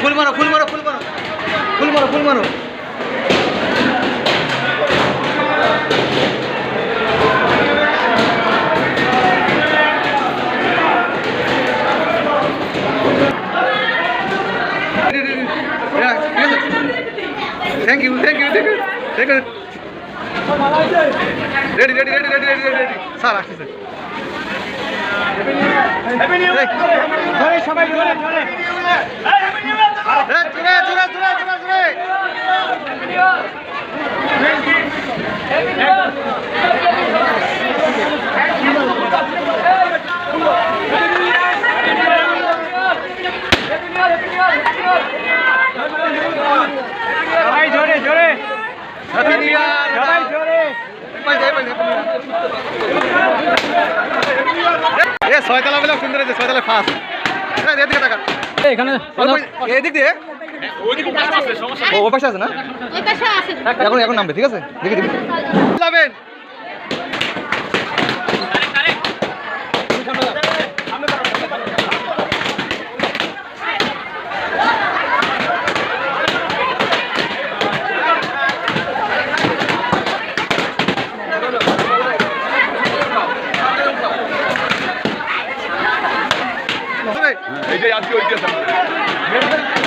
ফুল মারো ফুল মারো ফুল মারো। ফুল মারো ফুল মারো। Thank you thank you ready ready ready ready ready ready sir আসছি স্যার সবাই ছয়তলা বেলা সুন্দর আছে ছয়তলা ফার্স্ট এদিকে টাকা এখানে এদিক দিয়ে? ও পাশে আছে না? এখন এখন নামবে ঠিক আছে? দেখি দেখি। इतिहास को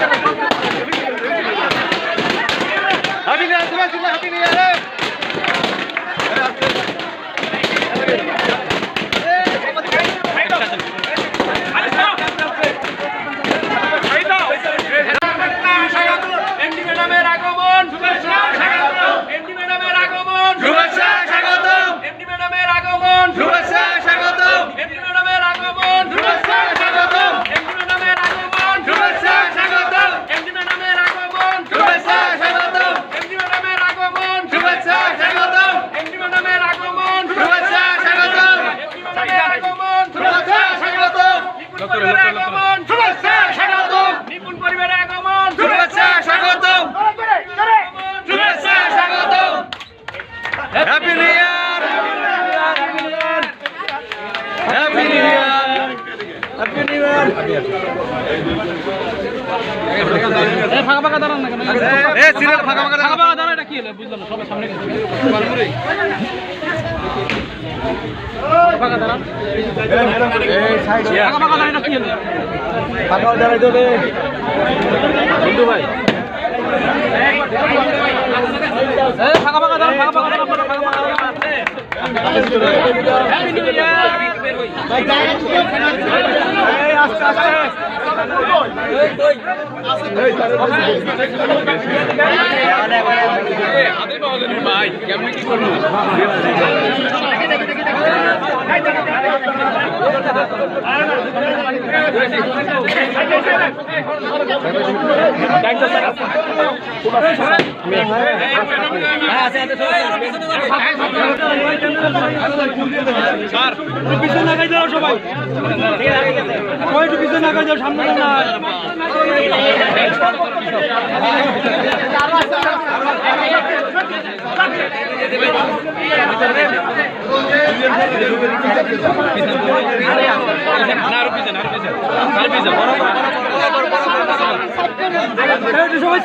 শুভেচ্ছা স্বাগতম। নিপুণ পরিবারের আগমন। শুভেচ্ছা স্বাগতম। শুভেচ্ছা স্বাগতম। Happy new year happy new year ফাঁকা ফাঁকা দাঁড়ান না কেন? ফাঁকা ফাঁকা ফাঁকা রাখো। ফাঁকা দাঁড়া এটা কি বুঝলাম না সবাই সামনে বন্ধু ভাই। ফাঁকা ফাঁকা দাঁড়ান ভাই পিছনে লাগাই দাও সবাই একটু পিছনে লাগাই দাও সামনে না সবাই